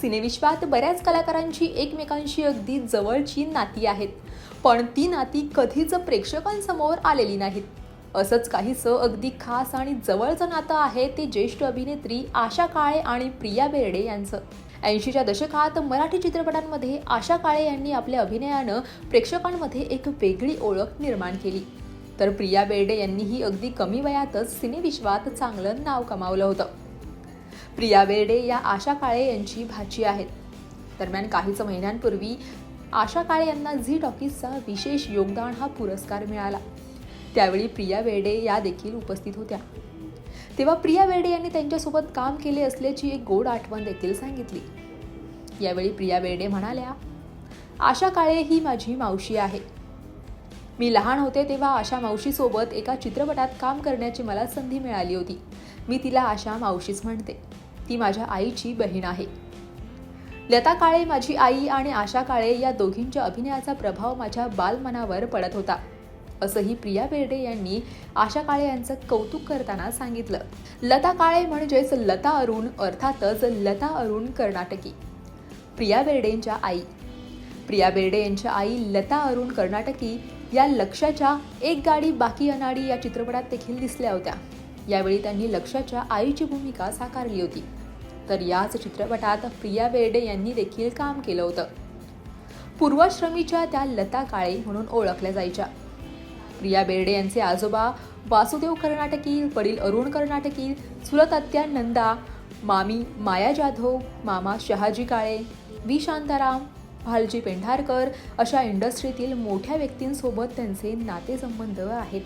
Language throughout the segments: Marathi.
सिनेविश्वात बऱ्याच कलाकारांची एकमेकांशी अगदी जवळची नाती आहेत. पण ती नाती कधीच प्रेक्षकांसमोर आलेली नाहीत. असंच काहीसं अगदी खास आणि जवळचं नातं आहे ते ज्येष्ठ अभिनेत्री आशा काळे आणि प्रिया बेर्डे यांचं. ऐंशीच्या दशकात मराठी चित्रपटांमध्ये आशा काळे यांनी आपल्या अभिनयानं प्रेक्षकांमध्ये एक वेगळी ओळख निर्माण केली. तर प्रिया बेर्डे यांनीही अगदी कमी वयातच सिनेविश्वात चांगलं नाव कमावलं होतं. प्रिया बेर्डे या आशा काळे यांची भाची आहेत. दरम्यान काहीच महिन्यांपूर्वी आशा काळे यांना झी टॉकीजचा विशेष योगदान हा पुरस्कार मिळाला. त्यावेळी प्रिया बेर्डे या देखील उपस्थित होत्या. तेव्हा प्रिया बेर्डे यांनी त्यांच्यासोबत काम केले असल्याची एक गोड आठवण देखील सांगितली. यावेळी प्रिया बेर्डे म्हणाल्या आशा काळे ही माझी मावशी आहे. मी लहान होते तेव्हा आशा मावशीसोबत एका चित्रपटात काम करण्याची मला संधी मिळाली होती. मी तिला आशा मावशीच म्हणते. ती माझ्या आईची बहीण आहे. लता काळे माझी आई आणि आशा काळे या दोघींच्या अभिनयाचा प्रभाव माझ्या बालमनावर पडत होता असंही प्रिया बेर्डे यांनी आशा काळे यांचं कौतुक करताना सांगितलं. लता काळे म्हणजेच लता अरुण अर्थातच लता अरुण कर्नाटकी. प्रिया बेर्डेंच्या आई. प्रिया बेर्डे यांच्या आई लता अरुण कर्नाटकी या लक्षाच्या एक गाडी बाकी अनाडी या चित्रपटात देखील दिसल्या होत्या. यावेळी त्यांनी लक्षाच्या आईची भूमिका साकारली होती. तर याच चित्रपटात प्रिया बेर्डे यांनी देखील काम केलं होतं. पूर्वाश्रमीच्या त्या लता काळे म्हणून ओळखल्या जायच्या. प्रिया बेर्डे यांचे आजोबा वासुदेव कर्नाटकी वडील अरुण कर्नाटकी चुलत आत्या नंदा मामी माया जाधव मामा शहाजी काळे व्ही. शांताराम भालजी पेंढारकर अशा इंडस्ट्रीतील मोठ्या व्यक्तींसोबत त्यांचे नातेसंबंध आहेत.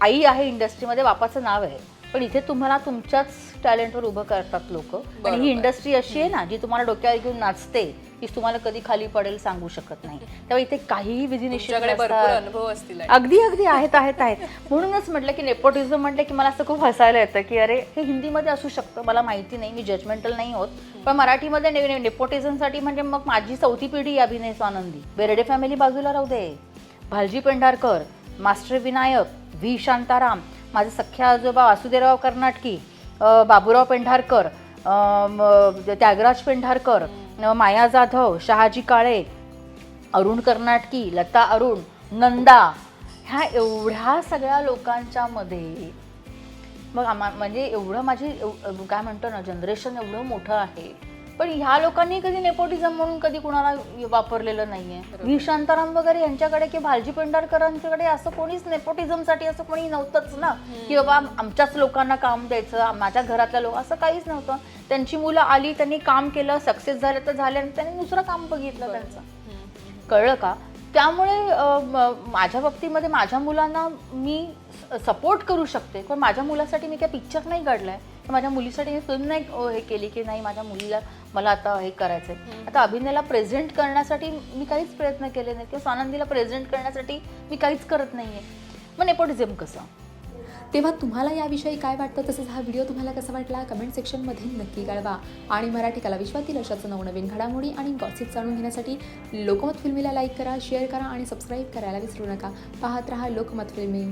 आई आहे इंडस्ट्रीमध्ये बापाचं नाव आहे. पण इथे तुम्हाला तुमच्याच टॅलेंटवर उभं करतात लोक. आणि. ही इंडस्ट्री अशी आहे ना जी तुम्हाला डोक्यावर घेऊन नाचते ती तुम्हाला कधी खाली पडेल सांगू शकत नाही. तेव्हा इथे काहीही विधी. अनुभव असतील. अगदी अगदी आहेत आहेत आहेत. म्हणूनच म्हटलं की नेपोटिझम म्हटलं की मला असं खूप हसायला येतं की अरे हे हिंदीमध्ये असू शकतं मला माहिती नाही मी जजमेंटल नाही होत. पण मराठीमध्ये ने- नेपोटिझमसाठी म्हणजे मग माझी चौथी पिढी अभिनय स्वानंदी बेर्डे फॅमिली बाजूला राहू दे. भालजी पेंढारकर मास्टर विनायक व्ही शांताराम माझे सख्ख्या आजोबा वासुदेवराव कर्नाटकी बाबूराव पेंढारकर त्यागराज पेंढारकर माया जाधव शहाजी काळे अरुण कर्नाटकी लता अरुण नंदा ह्या एवढ्या सगळ्या लोकांच्या मध्ये मग आम्हा म्हणजे एवढं माझी काय म्हणतो ना जनरेशन एवढं मोठं आहे. पण ह्या लोकांनी कधी नेपोटिझम म्हणून कधी कुणाला वापरलेलं नाहीये. व्ही शांताराम वगैरे यांच्याकडे किंवा भालजी पेंढारकरांच्याकडे असं कोणीच नेपोटिझमसाठी असं कोणी नव्हतंच ना की बाबा आमच्याच लोकांना काम द्यायचं माझ्या घरातल्या लोक असं काहीच नव्हतं. त्यांची मुलं आली त्यांनी काम केलं सक्सेस झालं तर झाले आणि त्यांनी दुसरं काम बघितलं त्यांचं. कळलं का? त्यामुळे माझ्या बाबतीमध्ये माझ्या मुलांना मी सपोर्ट करू शकते. पण माझ्या मुलासाठी मी काय पिक्चर नाही काढलाय. तर माझ्या मुलीसाठी मी फिल्म नाही हे केली की नाही माझ्या मुलीला मला आता हे करायचंय. आता अभिनयाला प्रेझेंट करण्यासाठी मी काहीच प्रयत्न केले नाही किंवा स्वानंदीला प्रेझेंट करण्यासाठी मी काहीच करत नाहीये. मग नेपोटिझम कसं? तेव्हा तुम्हाला याविषयी काय वाटतं? तसंच हा व्हिडिओ तुम्हाला कसा वाटला? कमेंट सेक्शनमध्ये नक्की कळवा. आणि मराठी कलाविश्वातील अशाच नवनवीन घडामोडी आणि गॉसिप जाणून घेण्यासाठी लोकमत फिल्मीला लाईक करा शेअर करा आणि सबस्क्राईब करायला विसरू नका. पाहत रहा लोकमत फिल्मी.